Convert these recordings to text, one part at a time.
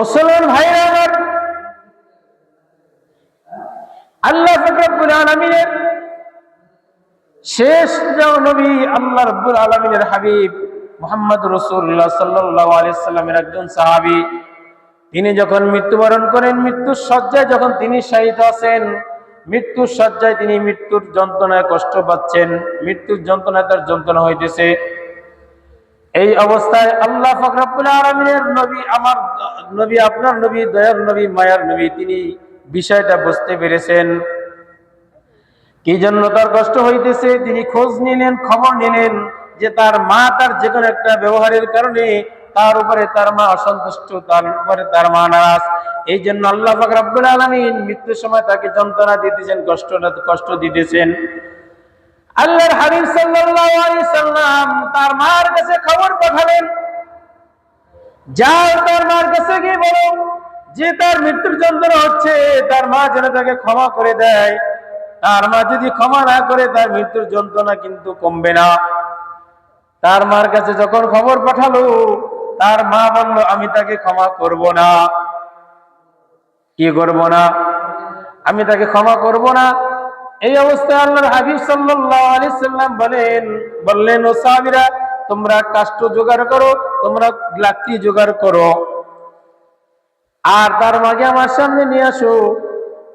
মুসলমান ভাইরা আমার। আল্লাহ ফকরবুল আলমিনের শেষ নবী আল্লাহ রব্বুল আলমিনের হাবিব মোহাম্মদ রসুল্লাহ সাল্লাহ আলিয়াল্লামের একজন সাহাবি। তিনি যখন মৃত্যুবরণ করেন, মৃত্যুর শয্যায় যখন তিনি শায়িত আছেন, মৃত্যুর শয্যায় তিনি মৃত্যুর যন্ত্রণায় কষ্ট পাচ্ছেন, মৃত্যুর যন্ত্রণায় তার যন্ত্রণা হইতেছে। এই অবস্থায় আল্লাহ ফকরাবুল আলমিনের নবী, আমার নবী, আপনার নবী, দয়ার নবী, মায়ার নবী, তিনি বিষয়টা বুঝতে পেরেছেন। কি জন্য তার কষ্ট হইতেছে? তিনি খোঁজ নিলেন, খবর নিলেন যে তার মা তার যে কোনো একটা ব্যবহারের কারণে তার উপরে তার মা অসন্তুষ্ট, তার উপরে তার মা নারাজ। এই জন্য আল্লাহ ফকরাবুল আলমিন মৃত্যুর সময় তাকে যন্ত্রণা দিতেছেন, কষ্ট কষ্ট দিতেছেন। আল্লাহর হাবিব সাল্লাল্লাহু আলাইহি সাল্লাম তার মার কাছে খবর পাঠালেন। যাও তার মার কাছে গিয়ে বলো, যে তার মৃত্যুর যন্ত্রণা হচ্ছে, তার মা যেন তাকে ক্ষমা করে দেয়। তার মা যদি ক্ষমা না করে, তার মৃত্যুর যন্ত্রণা কিন্তু কমবে না। তার মার কাছে যখন খবর পাঠালো, তার মা বলল, আমি তাকে ক্ষমা করব না। কি করব না? আমি তাকে ক্ষমা করব না। এই অবস্থায় আল্লাহর হাবিব সাল্লাল্লাহু আলাইহি সাল্লাম বলেন, বললেন, ও সাহাবীরা, তোমরা কাষ্ঠ জোগাড় করো, তোমরা লাকড়ি জোগাড় করো। আর তার মাকে আমার সামনে নিয়ে আসো।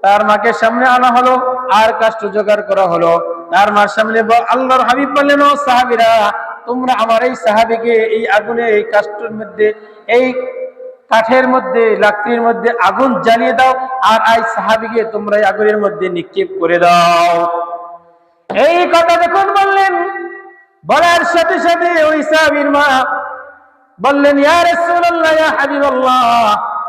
তার মাকে সামনে আনা হলো, আর কাষ্ট জোগাড় করা হলো। তার মার সামনে আল্লাহর হাবিব বললেন, ও সাহাবীরা, তোমরা আমার এই সাহাবীকে এই আগুনে, এই কাষ্ঠের মধ্যে, এই কাঠের মধ্যে, লাকড়ির মধ্যে আগুন জ্বালিয়ে দাও আর এই সাহাবীকে তোমরা আগুনের মধ্যে নিক্ষেপ করে দাও। এই কথা যখন বললেন, বলার সাথে সাথে ওই সাহাবীর মা বললেন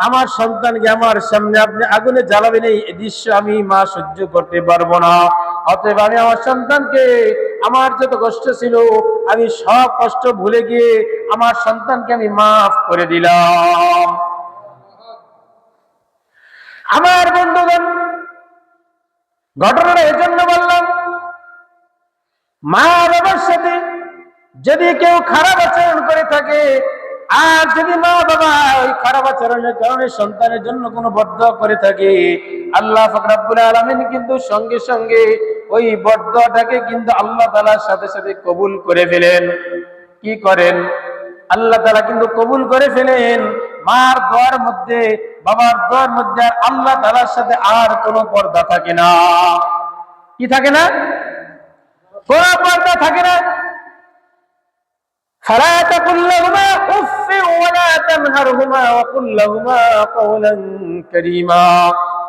আমার সন্তানকে আমার সামনে আপনি আগুনে জ্বালাবেন, এই দৃশ্য আমি মা সহ্য করতে পারব না। অতএব আমি আমার সন্তানকে আমার যত কষ্ট ছিল, আমি সব কষ্ট ভুলে গিয়ে আমার সন্তানকে আমি মাফ করে দিলাম। আমার বন্ধুগণ, ঘটনাটা এজন্য বললাম মা বাবার সাথে যদি কেউ খারাপ আচরণ করে থাকে আর যদি মা বাবা ওই খারাপ আচরণের কারণে সন্তানের জন্য কোনো বদ্ধ করে থাকে, আল্লাহ ফকরাবুল আলমিন কিন্তু সঙ্গে সঙ্গে ওই বদ্ধটাকে কিন্তু আল্লাহ তালার সাথে সাথে কবুল করে ফেলেন। কি করেন? আল্লাহ তালা কিন্তু কবুল করে ফেলেন। মার দোয়ার মধ্যে, বাবার দোয়ার মধ্যে আর আল্লাহ তালার সাথে আর কোনো পর্দা থাকে না। কি থাকে না? কোন পর্দা থাকে না। فلا تقل لهما اف ولا تنهرهما وقل لهما قولا كريما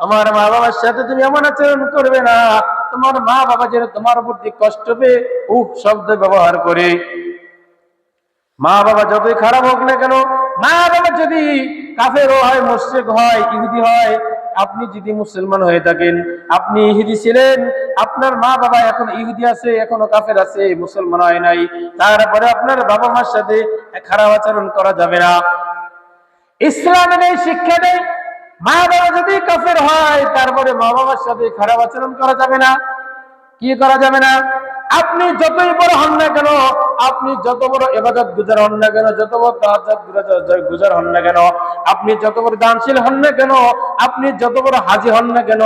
তোমার মা বাবার সাথে তুমি এমন আচরণ করবে না তোমার মা বাবা যেন তোমার প্রতি কষ্ট পেয়ে উফ শব্দ ব্যবহার করে মা বাবা যতই খারাপ হোক না কেন মা বাবা যদি কাফেরও হয় মুশরিক হয় ইহুদি হয় আপনি যদি মুসলমান হয়ে থাকেন, আপনি ইহুদি ছিলেন, আপনার মা বাবা এখন ইহুদি আছে, এখনও কাফের আছে, মুসলমান হয় নাই, তারপরে আপনার বাবা মার সাথে খারাপ আচরণ করা যাবে না। ইসলামের নেই, শিক্ষা নেই, মা বাবা যদি কাফের হয়, তারপরে মা বাবার সাথে খারাপ আচরণ করা যাবে না। কি করা যাবে না? আপনি যতই বড় হন না কেন, আপনি যত বড় এবাদত গুজার হন না কেন, যত বড় তাহাজ্জুদ গুজার- হন না কেন, আপনি যত বড় দানশীল হন না কেন, আপনি যত বড় হাজি হন না কেন,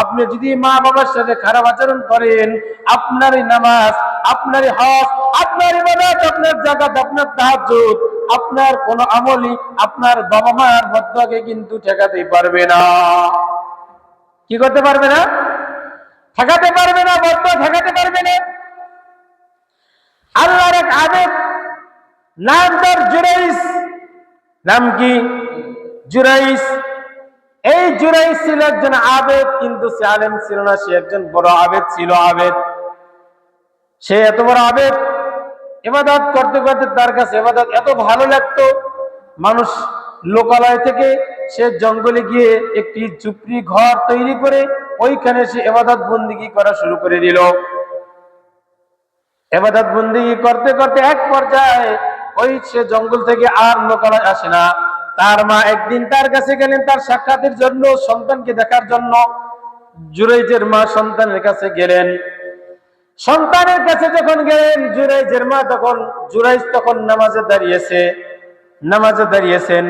আপনি যদি মা বাবার সাথে খারাপ আচরণ করেন, আপনারই নামাজ, আপনারই হজ, আপনার ইবাদত, আপনার জাকাত আপনার তাহাজ্জুদ, আপনার কোন আমলই আপনার বাবা মার মধ্যকে কিন্তু ঠেকাতে পারবে না। কি করতে পারবে না? ঠেকাতে পারবে না, বদ্ধ ঠেকাতে পারবে না। আল্লাহর এক আবেদ নাম তার জুরাইস নাম কি? জুরাইস এই জুরাইস ছিল একজন আবেদ, কিন্তু সে আলেম ছিল না, সে একজন বড় আবেদ ছিল আবেদ। সে এত বড় আবেদ এবাদত করতে করতে তার কাছে এবাদত এত ভালো লাগতো, মানুষ লোকালয় থেকে সে জঙ্গলে গিয়ে একটি ঝুপড়ি ঘর তৈরি করে ওইখানে সে এবাদত বন্দিগি করা শুরু করে দিল। এবাদত বন্দিগি করতে করতে এক পর্যায়ে ওই সে জঙ্গল থেকে আর লোকালয় আসে না। তার মা একদিন তার কাছে গেলেন, তার সাক্ষাতের জন্য, সন্তানকে দেখার জন্য। জুরাইজের মা সন্তানের কাছে গেলেন। সন্তানের কাছে যখন গেলেন, জুরাইজের মা তখন, জুরাইজ তখন নামাজে দাঁড়িয়েছে। নামাজে দাঁড়িয়েছেন।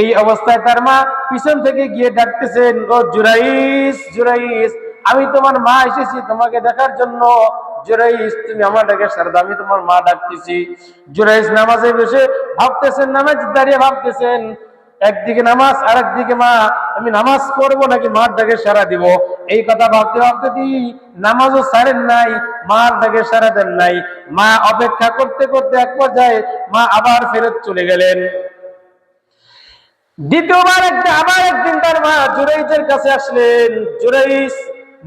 এই অবস্থায় তার মা পিছন থেকে গিয়ে ডাকতেছেন, ও জুরাইস জুরাইস, আমি তোমার মা এসেছি তোমাকে দেখার জন্য। জুরাইস, তুমি আমার ডাকে সারদা আমি তোমার মা ডাকতেছি। জুরাইস নামাজে বসে ভাবতেছেন, নামাজ দাঁড়িয়ে ভাবতেছেন একদিকে নামাজ আর একদিকে মা, আমি নামাজ পড়ব নাকি মার ডাকে সারা দিব? এই কথা ভাবতে ভাবতে তিনি নামাজও সারেন নাই, মার ডাকে সারা দেন নাই। মা অপেক্ষা করতে করতে এক পর্যায়ে মা আবার ফেরত চলে গেলেন। দ্বিতীয়বার একটা, আবার একদিন তার মা জুরাইজের কাছে আসলেন। জুরাইস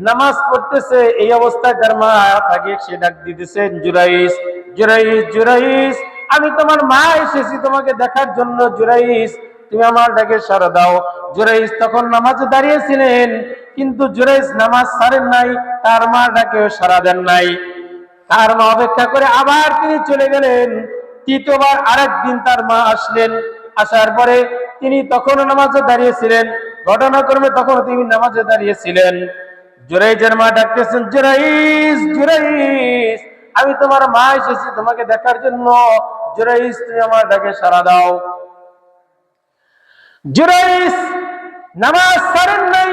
নামাজ পড়তেছে, এই অবস্থায় তার মা তাকে সে ডাক দিতেছেন জুরাইস জুরাইস জুরাইস আমি তোমার মা এসেছি তোমাকে দেখার জন্য জুরাইস তুমি আমার ডাকে সারা দাও। জুরাইস তখন নামাজে দাঁড়িয়েছিলেন, কিন্তু জুরাইস নামাজ সারেন নাই, তার মা ডাকেও সারা দেন নাই। তার মা অপেক্ষা করে আবার তিনি চলে গেলেন। তৃতীয়বার আরেকদিন তার মা আসলেন। আসার পরে তিনি তখনও নামাজে দাঁড়িয়েছিলেন। ঘটনাক্রমে তখন তিনি নামাজে দাঁড়িয়েছিলেন। জুরাইজের মা ডাকতেছেন জুরাইস জুরাইস আমি তোমার মা এসেছি তোমাকে দেখার জন্য। জুরাইস তুমি আমার ডাকে সারা দাও। জুরাইস নামাজ ছাড়েন নাই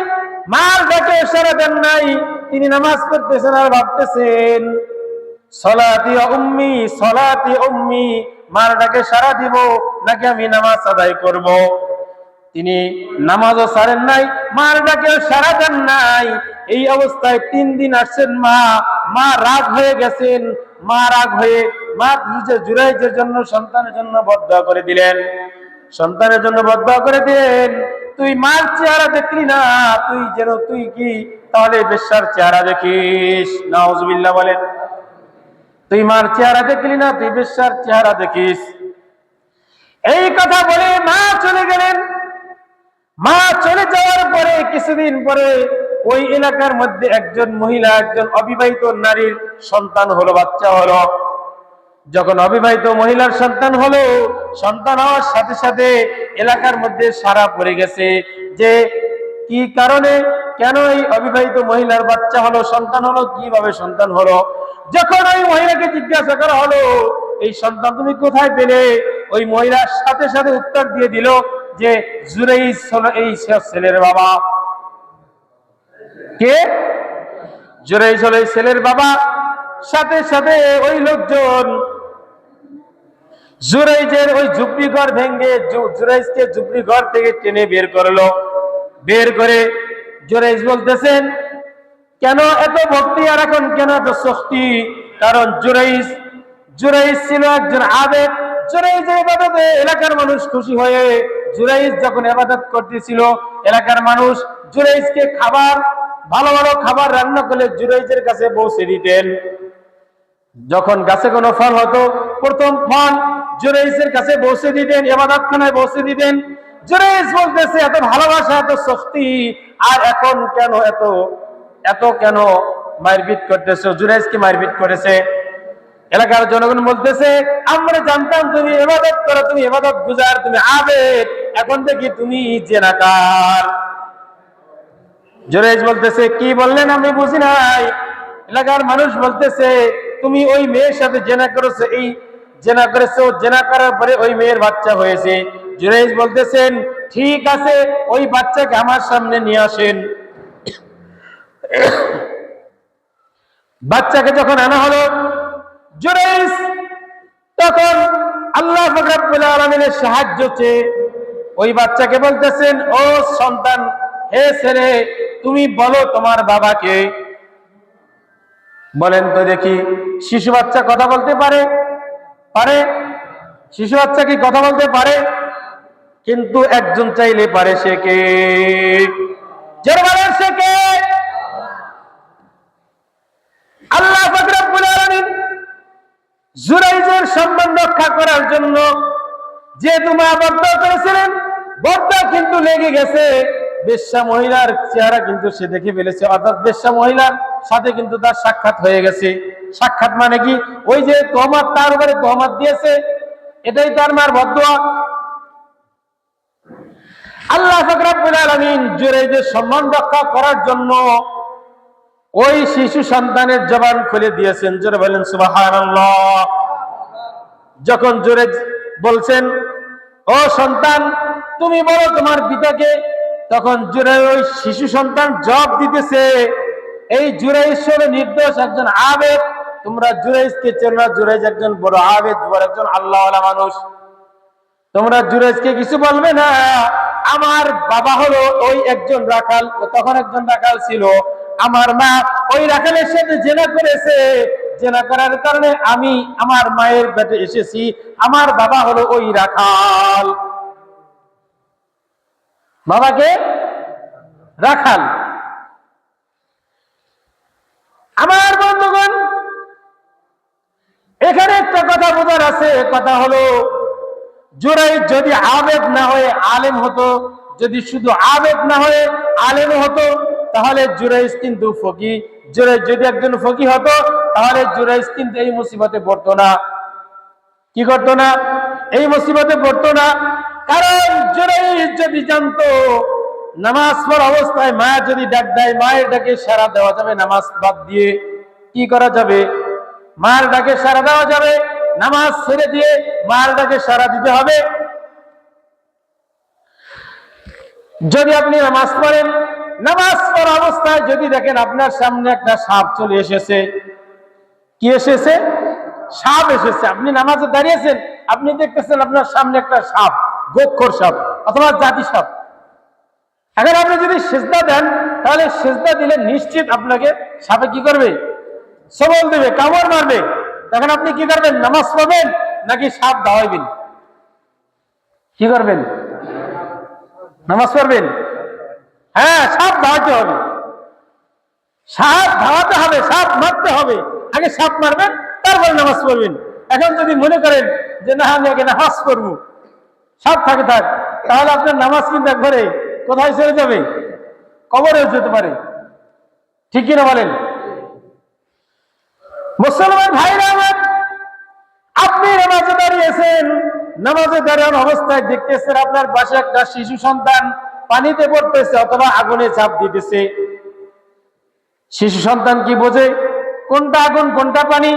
মার ডাকে সারা দেন নাই, তিনি নামাজ পড়তেছেন আর ভাবতেছেন, সলাতি উম্মি সলাতি উম্মি মার ডাকে সারা দিব, নাকি আমি নামাজ আদায় করব? তিনি নামাজও সারেন নাই মার ডাকে সারা দেন নাই, এই অবস্থায় তিন দিন আসছেন মা মা রাগ হয়ে গেছেন, মা রাগ হয়ে, মা জুরাইজের জন্য, সন্তানের জন্য বদ্ধ করে দিলেন। সন্তানের জন্য বদ্ধ করে দেন। তুই মার চেহারা দেখলি না, তুই যেন তুই কি? তাহলে বেশ্যার চেহারা দেখিস। নাউজুবিল্লাহ বলেন, তুই মার চেহারা দেখলি না, তুই বেশ্যার চেহারা দেখিস। এই কথা বলে মা চলে গেলেন। মা চলে যাওয়ার পরে, কিছুদিন পরে ওই এলাকার মধ্যে একজন মহিলা, একজন অবিবাহিত নারীর সন্তান হলো, বাচ্চা হলো। যখন অবিবাহিত মহিলার সন্তান হলো, সন্তান হওয়ার সাথে সাথে এলাকার মধ্যে সারা পড়ে গেছে যে, কি কারণে, কেন এই অবিবাহিত মহিলার বাচ্চা হলো, সন্তান হলো, কীভাবে সন্তান হলো? যখন ওই মহিলাকে জিজ্ঞাসা করা হলো, এই সন্তান তুমি কোথায় পেলে? ওই মহিলার সাথে সাথে উত্তর দিয়ে দিল যে জুরাইস হলো এই ছেলের বাবা। কে? জুরাইস হলো এই ছেলের বাবা। সাথে সাথে ওই লোকজন জুরাইজের ওই ঘর ভেঙ্গে জুরাইজকে ঘর থেকে টেনে বের করল। বের করে জুরাইজ বলতেছেন, কেন এত ভক্তি আর এখন কেন এত শক্তি কারণ জুরাইজ জুরাইজ ছিল একজন আবেদ জুরাইজের ইবাদতে এলাকার মানুষ খুশি হয়ে জুরাইজ যখন ইবাদত করতেছিল, এলাকার মানুষ জুরাইজকে খাবার, ভালো ভালো খাবার রান্না করলে জুরাইজের কাছে পৌঁছে দিতেন। যখন গাছে কোনো ফল হতো, প্রথম ফল জুরাইসের কাছে বসে দিতেন এবাদত খানায় বসে দিতেন। জুরাইস বলতেছে, এত ভালোবাসা, এত শক্তি, আর এখন কেন এত এত কেন মারপিট করতেছে? জুরাইসকে মারপিট করেছে? এলাকার জনগণ বলতেছে, আমরা জানতাম তুমি এবাদত করো, তুমি এবাদত গুজার, তুমি আবেদ, এখন দেখি তুমি জেনাকার। জুরাইজ বলতেছে, কি বললেন আমি বুঝি নাই? এলাকার মানুষ বলতেছে, তুমি ওই মেয়ের সাথে জেনা করেছ, এই জেনা করেছ জেনা করার পরে ওই মেয়ের বাচ্চা হয়েছে। জুরাইজ বলতেছেন, ঠিক আছে, ওই বাচ্চাকে আমার সামনে নিয়ে আসেন। বাচ্চাকে যখন আনা হলো জুরাইজ তখন আল্লাহ ফকরাবুল আলমিনের সাহায্য চেয়ে ওই বাচ্চাকে বলতেছেন, ও সন্তান, হে ছেলে, তুমি বলো তোমার বাবাকে। বলেন তো দেখি, শিশু বাচ্চা কথা বলতে পারে পারে, শিশু বাচ্চা কি কথা বলতে পারে? কিন্তু একজন চাইলে পারে সে কে? যারা বলেন সে কে? আল্লাহ জুরাইজের সম্মান রক্ষা করার জন্য যে তুমি আবদ্ধ করেছিলেন বদ্ধ কিন্তু লেগে গেছে। বেশ্যা মহিলার চেহারা কিন্তু সে দেখে ফেলেছে, অর্থাৎ বেশ্যা মহিলার সাথে কিন্তু তার সাক্ষাৎ হয়ে গেছে। সাক্ষাৎ মানে কি? ওই যে তোহমাত তার উপরে তোহমাত দিয়েছে, এটাই তার মার বদুয়া আল্লাহ ফকরাবুল আলমিন জুরাইজের সম্মান রক্ষা করার জন্য ওই শিশু সন্তানের জবান খুলে দিয়েছেন। জোরে বলেন সুবাহ যখন জোরে বলছেন, ও সন্তান, তুমি বলো তোমার পিতাকে? তখন জুরাই ওই শিশু সন্তান জব দিতেছে এই জুরাইশ হলো নির্দোষ একজন আবেদ। তোমরা জুরাইজকে চেনো না জুরাইজ একজন বড় আবেদ, বড় একজন আল্লাহওয়ালা মানুষ। তোমরা জুরাইজকে কিছু বলবে না। আমার বাবা হলো ওই একজন রাখাল তখন একজন রাখাল ছিল। আমার মা ওই রাখালের সাথে জেনা করেছে। জেনা করার কারণে আমি আমার মায়ের পেটে এসেছি। আমার বাবা হলো ওই রাখাল। বাবাকে? রাখাল আমার বন্ধুগণ এখানে একটা কথা বোঝার আছে, কথা হলো জোরাই যদি আবেদ না হয়ে আলেম হতো, যদি শুধু আবেদ না হয়ে আলেম হতো, তাহলে জুরাইজ কিন্তু ফকি। জুরাইজ যদি একজন ফকি হতো, তাহলে জুরাইজ কিন্তু এই মুসিবতে পড়তো না। কি করতো না? এই মুসিবতে পড়তো না। কারণ জুরাইজ যদি জানতো, নামাজ পড় অবস্থায় মা যদি ডাক দেয়, মায়ের ডাকে সারা দেওয়া যাবে নামাজ বাদ দিয়ে, কি করা যাবে? মার ডাকে সারা দেওয়া যাবে। নামাজ ছেড়ে দিয়ে মার ডাকে সারা দিতে হবে। যদি আপনি নামাজ পড়েন, নামাজ পড়া অবস্থায় যদি দেখেন আপনার সামনে একটা সাপ চলে এসেছে। কি এসেছে? সাপ এসেছে। আপনি নামাজে দাঁড়িয়েছেন, আপনি দেখতেছেন আপনার সামনে একটা সাপ, গোক্ষর সাপ অথবা জাতি সাপ। এখন আপনি যদি সেজদা দেন, তাহলে সেজদা দিলে নিশ্চিত আপনাকে সাপে কি করবে? সবল দেবে, কামড় মারবে। তখন আপনি কি করবেন? নামাজ পড়বেন নাকি সাপ দাওয়াইবেন? কি করবেন? নামাজ পড়বেন? হ্যাঁ সাপ ধাওয়াতে হবে। সাপ ধাওয়াতে হবে, সাপ মারতে হবে। আগে সাপ মারবেন, তারপরে নামাজ পড়বেন। এখন যদি মনে করেন যে না, আমি আগে নামাজ পড়ব, সাপ থাকে থাক তাহলে আপনার নামাজ কিন্তু একবারে কোথায় চলে যাবে? কবরেও যেতে পারে। ঠিক কিনা বলেন? মুসলমান ভাইরা আমার, আপনি নামাজে দাঁড়িয়েছেন, নামাজে দাঁড়ান অবস্থায় দেখতেছেন আপনার পাশে একটা শিশু সন্তান পানিতে পড়তেছে অথবা আগুনে চাপ দিতেছে। শিশু সন্তান কি বোঝে? কোনটা আগুন, কোনটা পানি?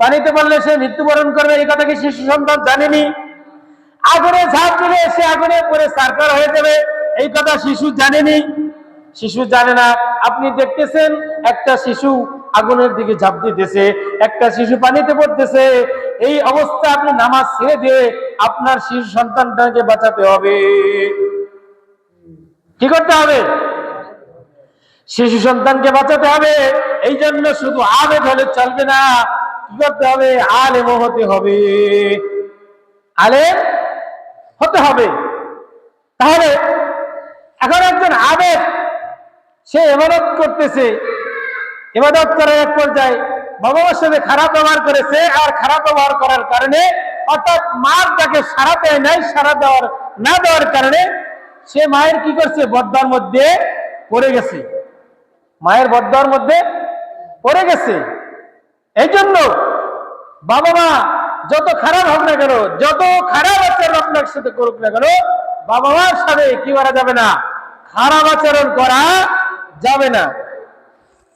পানিতে পড়লে সে মৃত্যুবরণ করবে, এই কথা কি শিশু সন্তান জানেনি? আগুনে ঝাঁপ দিলে সে আগুনে পরে সার্কার হয়ে যাবে, এই কথা শিশু জানেনি। শিশু জানে না। আপনি দেখতেছেন একটা শিশু আগুনের দিকে ঝাঁপ দিতেছে, একটা শিশু পানিতে পড়তেছে। এই অবস্থা আপনি নামাজ ছেড়ে দিয়ে আপনার শিশু সন্তানটাকে বাঁচাতে হবে। কি করতে হবে? শিশু সন্তানকে বাঁচাতে হবে। এই জন্য শুধু আবেদ হলে চলবে না। কি করতে হবে? আলেম হতে হবে। আলেম হতে হবে। তাহলে এখন একজন আবেদ সে এবাদত করতেছে। এবাদত করার এক পর্যায়ে। বাবা সাথে খারাপ ব্যবহার করেছে আর খারাপ ব্যবহার করার কারণে, অর্থাৎ মার তাকে সারা দেয় নাই সারা দেওয়ার, না দেওয়ার কারণে, সে মায়ের কি করছে? বদ্দার মধ্যে পড়ে গেছে। মায়ের বদ্দার মধ্যে পড়ে গেছে। এই জন্য বাবা মা যত খারাপ হোক না কেন, যত খারাপ আচরণ আপনার সাথে করুক না কেন, বাবা মার সাথে কি করা যাবে না? খারাপ আচরণ করা যাবে না।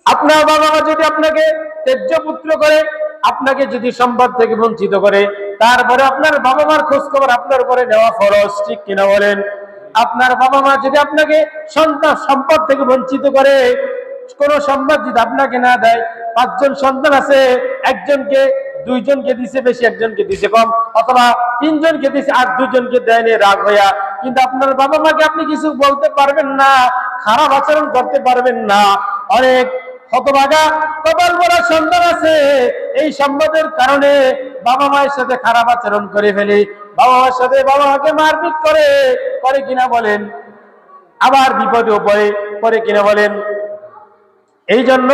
আপনার বাবা মা যদি আপনাকে তেজ্য পুত্র করে, আপনাকে যদি সম্পদ থেকে বঞ্চিত করে, তারপরে আপনার বাবা মার খোঁজ খবর আপনার উপরে নেওয়া ফরজ, ঠিক কিনা বলেন? আপনার বাবা মা যদি আপনাকে সন্তান, সম্পদ থেকে বঞ্চিত করে, কোন সম্পদ যদি আপনাকে না দেয়, পাঁচজন সন্তান আছে, একজনকে, দুইজনকে দিছে, বেশি একজনকে দিছে কম, অথবা তিনজনকে দিছে, আর দুজনকে দেয়নি রাগ হইয়া, কিন্তু আপনার বাবা মাকে আপনি কিছু বলতে পারবেন না, খারাপ আচরণ করতে পারবেন না। অনেক হতভাগা, কপাল বড় সন্তান আছে। এই সম্পদের কারণে বাবা মায়ের সাথে খারাপ আচরণ করে ফেলে। বাবা মায়ের সাথে বাবা মাকে মারপিট করে করে কিনা বলেন? আবার বিপদেও পড়ে পরে কিনা বলেন? এই জন্য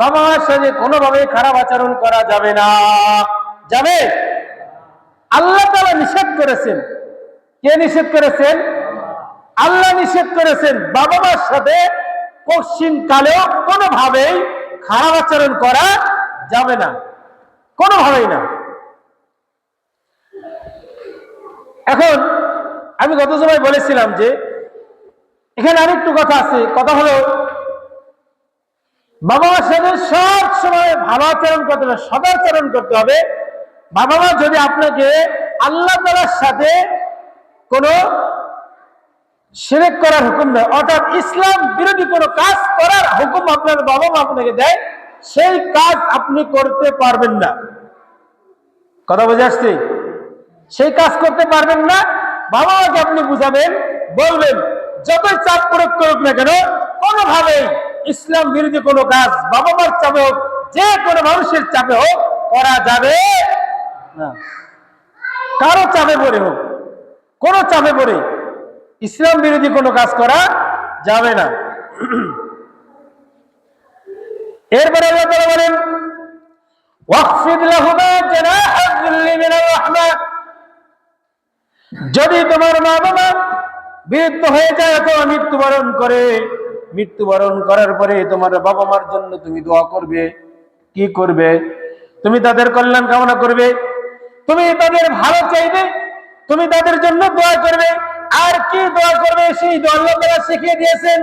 বাবা মার সাথে কোনোভাবে খারাপ আচরণ করা যাবে না। যাবে? আল্লাহ তালা নিষেধ করেছেন। কে নিষেধ করেছেন? আল্লাহ নিষেধ করেছেন। বাবা মার সাথে পশ্চিম কালেও কোনোভাবেই খারাপ আচরণ করা যাবে না। কোনোভাবেই না। এখন আমি গত সময় বলেছিলাম যে, এখানে আরেকটু কথা আছে, কথা হলো, বাবা মার সাথে সব সময় ভালো আচরণ করতে হবে সদাচরণ করতে হবে। বাবা মা যদি আপনাকে আল্লাহ তালার সাথে কোন শিরিক করার হুকুম দেয়। অর্থাৎ ইসলাম বিরোধী কোনো কাজ করার হুকুম আপনার বাবা মা আপনাকে দেয়, সেই কাজ আপনি করতে পারবেন না। কথা বুঝে আসছে? সেই কাজ করতে পারবেন না, বাবা মাকে আপনি বুঝাবেন, বলবেন, যতই চাপ প্রয়োগ করুক না কেন, কোনোভাবেই ইসলাম বিরোধী কোনো কাজ বাবা মার চাপে হোক, যে কোনো মানুষের চাপে হোক, করা যাবে না। কারও চাপে পড়ে হোক, কোনো চাপে পড়ে ইসলাম বিরোধী কোনো কাজ করা যাবে না। এরপরে বলেন যদি তোমার মা বাবা বৃদ্ধ হয়ে যায় অথবা মৃত্যুবরণ করে, মৃত্যুবরণ করার পরে তোমার বাবা মার জন্য তুমি দোয়া করবে। কি করবে? তুমি তাদের কল্যাণ কামনা করবে। তুমি তাদের ভালো চাইবে। তুমি তাদের জন্য দোয়া করবে। আর কি দোয়া করবে? সেই দোয়া আল্লাহ তাআলা শিখিয়ে দিয়েছেন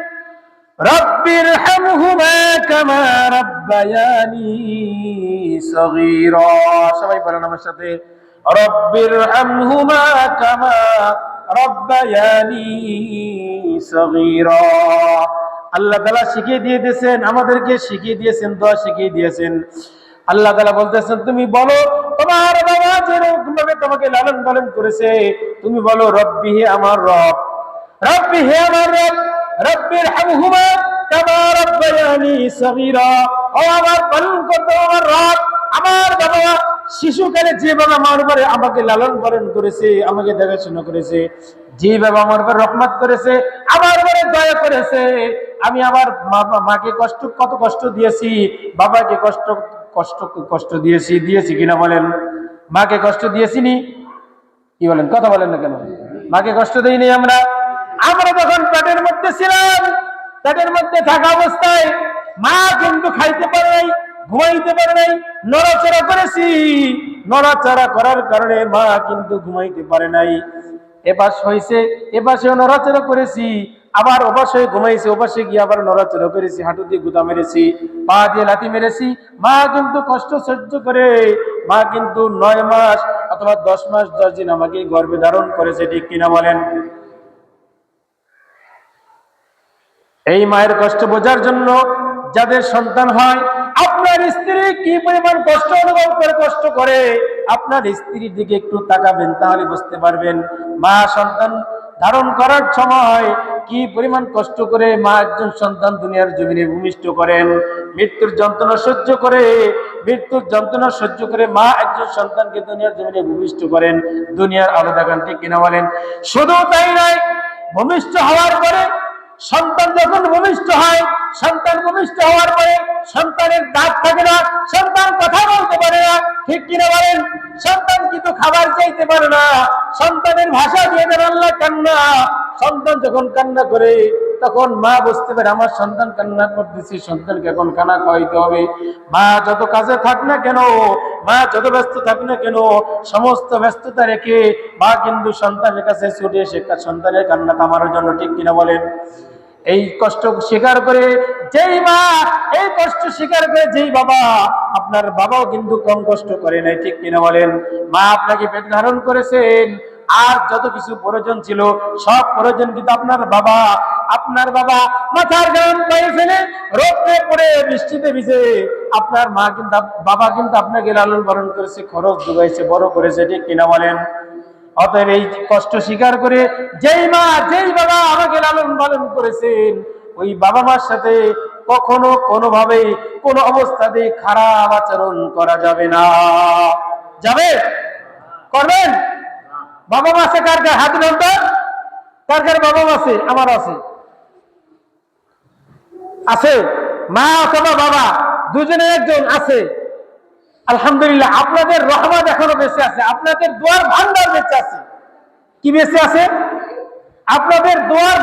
রব্বির হামহুমা কামা রাব্বায়ানি সগীরা। সবাই বলেন আমার সাথে রব্বির হামহুমা কামা রাব্বায়ানি সগীরা। আল্লাহ তাআলা শিখিয়ে দিয়ে দিয়েছেন, আমাদেরকে শিখিয়ে দিয়েছেন, দোয়া শিখিয়ে দিয়েছেন। আল্লাহ তাআলা বলতেছেন, তুমি বলো তোমার বাবা যেরকম ভাবে তোমাকে লালন পালন করেছে, তুমি বলো, রব্বি হে আমার রব, রব্বি হে আমার রব, রব্বির হামহুমা কামা রাব্বায়ানি সগীরা। ও আমার পালন করতে আমার রব, আমার বাবা শিশুকালে যেভাবে আমার উপরে আমাকে লালন পালন করেছে, আমাকে দেখাশোনা করেছে যেভাবে আমার উপর রহমত করেছে, আমার উপরে দয়া করেছে। আমি আমার মাকে কষ্ট, কত কষ্ট দিয়েছি, বাবাকে কষ্ট কষ্ট কষ্ট দিয়েছি দিয়েছি কিনা বলেন। মাকে কষ্ট দিয়েছি নি? কি বলেন, কথা বলেন না কেন? মাকে কষ্ট দিইনি আমরা? আমরা যখন পেটের মধ্যে ছিলাম, পেটের মধ্যে থাকা অবস্থায় মা কিন্তু খাইতে পারে নাই, ঘুমাইতে পারে নাই, নড়াচড়া করেছি। নড়াচড়া করার কারণে মা কিন্তু ঘুমাইতে পারে নাই। এপাশ হয়েছে এপাশেও নড়াচড়া করেছি। আবার অবশ্যই ঘুমাইছে অবশ্যই গিয়ে আবার নড়াচড়া করেছি, হাঁটু দিয়ে গুদা মেরেছি, পা দিয়ে লাথি মেরেছি। মা কিন্তু কষ্ট সহ্য করে, মা কিন্তু নয় মাস অথবা দশ মাস, দশ দিন আমাকে গর্ভে ধারণ করেছে, ঠিক কিনা বলেন? এই মায়ের কষ্ট বোঝার জন্য যাদের সন্তান হয়, আপনার স্ত্রী কি পরিমাণ কষ্ট অনুভব করে, কষ্ট করে? আপনার স্ত্রীর দিকে একটু তাকাবেন, তাহলে বুঝতে পারবেন। মা সন্তান ধারণ করার সময় কি পরিমাণ কষ্ট করে মা একজন সন্তান দুনিয়ার জমিনে ভূমিষ্ঠ করেন? মৃত্যুর যন্ত্রণা সহ্য করে, মৃত্যুর যন্ত্রণা সহ্য করে মা একজন সন্তানকে দুনিয়ার জমিনে ভূমিষ্ঠ করেন, দুনিয়ার আলাদা গানটি কিনা বলেন? শুধু তাই নয়, ভূমিষ্ঠ হওয়ার পরে সন্তান যখন ভূমিষ্ঠ হয়, সন্তান ভূমিষ্ঠ হওয়ার পরে সন্তানের দাঁত থাকে না, সন্তান কথা বলতে পারে না, ঠিক কিনা বলেন? সন্তান কিন্তু খাবার চাইতে পারে না, সন্তানের ভাষা দিয়ে দেন আল্লাহ কান্না। সন্তান যখন কান্না করে, তখন মা বুঝতে পারে, আমার সন্তান কান্না করতেছি, সন্তানকে এখন কানা খাওয়াইতে হবে। মা যত কাজে থাক না কেন, মা যত ব্যস্ত থাক না কেন, সমস্ত ব্যস্ততা রেখে মা কিন্তু সন্তানের কাছে ছুটে এসে সন্তানের কান্না থামানোর জন্য ঠিক কিনা বলেন? এই কষ্ট স্বীকার করে, যেই মা, এই কষ্ট স্বীকার করে, যেই বাবা, আপনার বাবাও কিন্তু কম কষ্ট করে নাই। ঠিক কিনা বলেন? মা আপনাকে পেট ধারণ করেছেন, আর যত কিছু প্রয়োজন ছিল, সব প্রয়োজন কিন্তু আপনার বাবা। আপনার বাবা মাথার গান পায়ে ফেলে রোদে পড়ে বৃষ্টিতে ভিজে, আপনার মা কিন্তু, বাবা কিন্তু আপনাকে লালন পালন করেছে, খরচ যোগাইছে, বড় করেছে, ঠিক কিনা বলেন? অতএব এই কষ্ট স্বীকার করে যেই মা, যেই বাবা আমাকে লালন পালন করেছেন, ওই বাবা মার সাথে কখনো কোনোভাবে কোনো অবস্থাতে খারাপ আচরণ করা যাবে না। যাবে? করবেন? বাবা মা আছে, কার কার? হাত নামটা কার কার বাবা মা আছে? আমার আছে। আছে। মা অথবা বাবা, দুজনে একজন আছে। আলহামদুলিল্লাহ, আপনাদের রহমান এখনও বেঁচে আছে, আপনাদের দোয়ার ভান্ডার বেঁচে আছে। কি বেঁচে আছে? আপনাদের দোয়ার